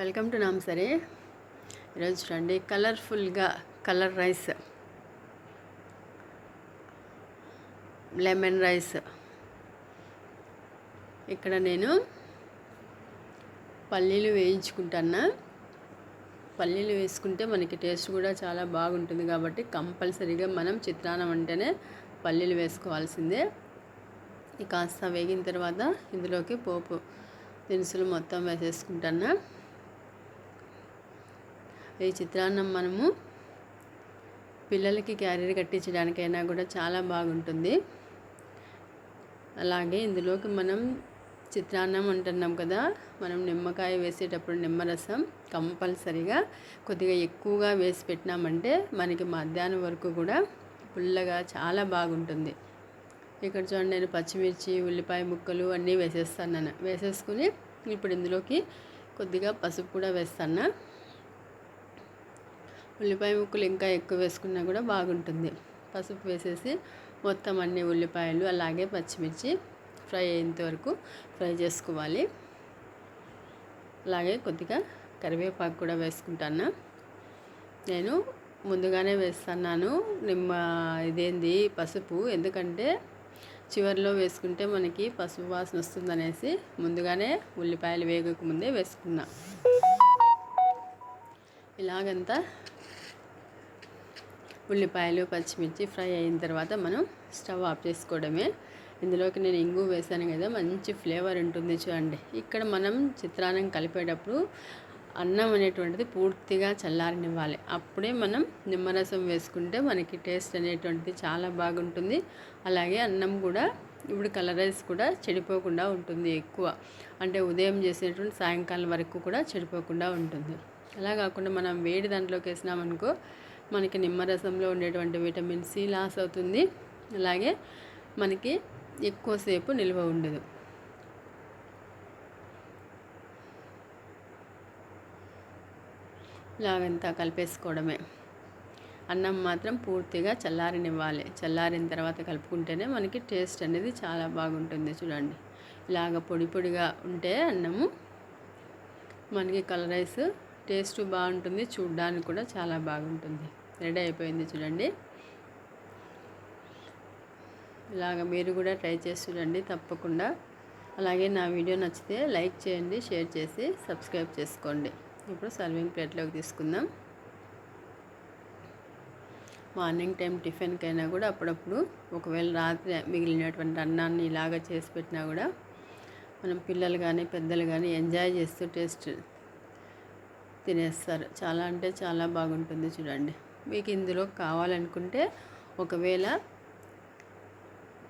Welcome to నామ్సరే. ఈరోజు చూడండి కలర్ఫుల్గా కలర్ రైస్. Lemon rice. ఇక్కడ నేను పల్లీలు వేయించుకుంటాను పల్లీలు వేసుకుంటే మనకి టేస్ట్ కూడా చాలా బాగుంటుంది కాబట్టి కంపల్సరీగా మనం చిత్రాన్నం అంటేనే పల్లీలు వేసుకోవాల్సిందే. కాస్త వేగిన తర్వాత ఇందులోకి పోపు దినుసులు మొత్తం వేసేసుకుంటాను ఈ చిత్రాన్నం మనము పిల్లలకి క్యారీర్ కట్టించడానికైనా కూడా చాలా బాగుంటుంది. అలాగే ఇందులోకి మనం చిత్రాన్నం అంటున్నాం కదా మనం నిమ్మకాయ వేసేటప్పుడు నిమ్మరసం కంపల్సరిగా కొద్దిగా ఎక్కువగా వేసి పెట్టినామంటే మనకి మధ్యాహ్నం వరకు కూడా పుల్లగా చాలా బాగుంటుంది. ఇక్కడ చూడండి నేను పచ్చిమిర్చి ఉల్లిపాయ ముక్కలు అన్నీ వేసేస్తాను వేసేసుకుని ఇప్పుడు ఇందులోకి కొద్దిగా పసుపు కూడా వేస్తాను ఉల్లిపాయ ముక్కలు ఇంకా ఎక్కువ వేసుకున్నా కూడా బాగుంటుంది. పసుపు వేసేసి మొత్తం అన్ని ఉల్లిపాయలు అలాగే పచ్చిమిర్చి ఫ్రై అయ్యేంత వరకు ఫ్రై చేసుకోవాలి. అలాగే కొద్దిగా కరివేపాకు కూడా వేసుకుంటాను. నేను ముందుగానే వేస్తున్నాను. నిమ్మ ఇదేంది? పసుపు. ఎందుకంటే చివరిలో వేసుకుంటే మనకి పసుపు వాసన వస్తుందనేసి ముందుగానే ఉల్లిపాయలు వేగక ముందే వేసుకున్నా. ఇలాగంతా ఉల్లిపాయలు పచ్చిమిర్చి ఫ్రై అయిన తర్వాత మనం స్టవ్ ఆఫ్ చేసుకోవడమే. ఇందులోకి నేను ఇంగు వేసాను కదా మంచి ఫ్లేవర్ ఉంటుంది చూడండి. ఇక్కడ మనం చిత్రాన్నం కలిపేటప్పుడు అన్నం అనేటువంటిది పూర్తిగా చల్లారనివ్వాలి. అప్పుడే మనం నిమ్మరసం వేసుకుంటే మనకి టేస్ట్ అనేటువంటిది చాలా బాగుంటుంది. అలాగే అన్నం కూడా ఇప్పుడు కలర్ రైస్ కూడా చెడిపోకుండా ఉంటుంది ఎక్కువ. అంటే ఉదయం చేసేటువంటి సాయంకాలం వరకు కూడా చెడిపోకుండా ఉంటుంది. అలా కాకుండా మనం వేడి దాంట్లోకి వేసినామనుకో మనకి నిమ్మరసంలో ఉండేటువంటి విటమిన్ సి లాస్ అవుతుంది. అలాగే మనకి ఎక్కువసేపు నిల్వ ఉండదు. ఇలాగంతా కలిపేసుకోవడమే. అన్నం మాత్రం పూర్తిగా చల్లారనివ్వాలి. చల్లారిన తర్వాత కలుపుకుంటేనే మనకి టేస్ట్ అనేది చాలా బాగుంటుంది చూడండి. ఇలాగ పొడి పొడిగా ఉంటే అన్నము మనకి కలర్ రైస్ టేస్ట్ బాగుంటుంది చూడడానికి కూడా చాలా బాగుంటుంది. రెడీ అయిపోయింది చూడండి. ఇలాగ మీరు కూడా ట్రై చేసి చూడండి తప్పకుండా. అలాగే నా వీడియో నచ్చితే లైక్ చేయండి షేర్ చేసి సబ్స్క్రైబ్ చేసుకోండి. ఇప్పుడు సర్వింగ్ ప్లేట్లోకి తీసుకుందాం. మార్నింగ్ టైం టిఫిన్కైనా కూడా అప్పుడప్పుడు ఒకవేళ రాత్రి మిగిలినటువంటి అన్నాన్ని ఇలాగ చేసి పెట్టినా కూడా మనం పిల్లలు కానీ పెద్దలు కానీ ఎంజాయ్ చేస్తూ టేస్ట్ తినేస్తారు. చాలా అంటే చాలా బాగుంటుంది చూడండి. మీకు ఇందులో కావాలనుకుంటే ఒకవేళ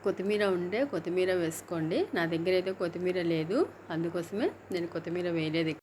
కొత్తిమీర ఉంటే కొత్తిమీర వేసుకోండి. నా దగ్గర అయితే కొత్తిమీర లేదు. అందుకోసమే నేను కొత్తిమీర వేయలేదు.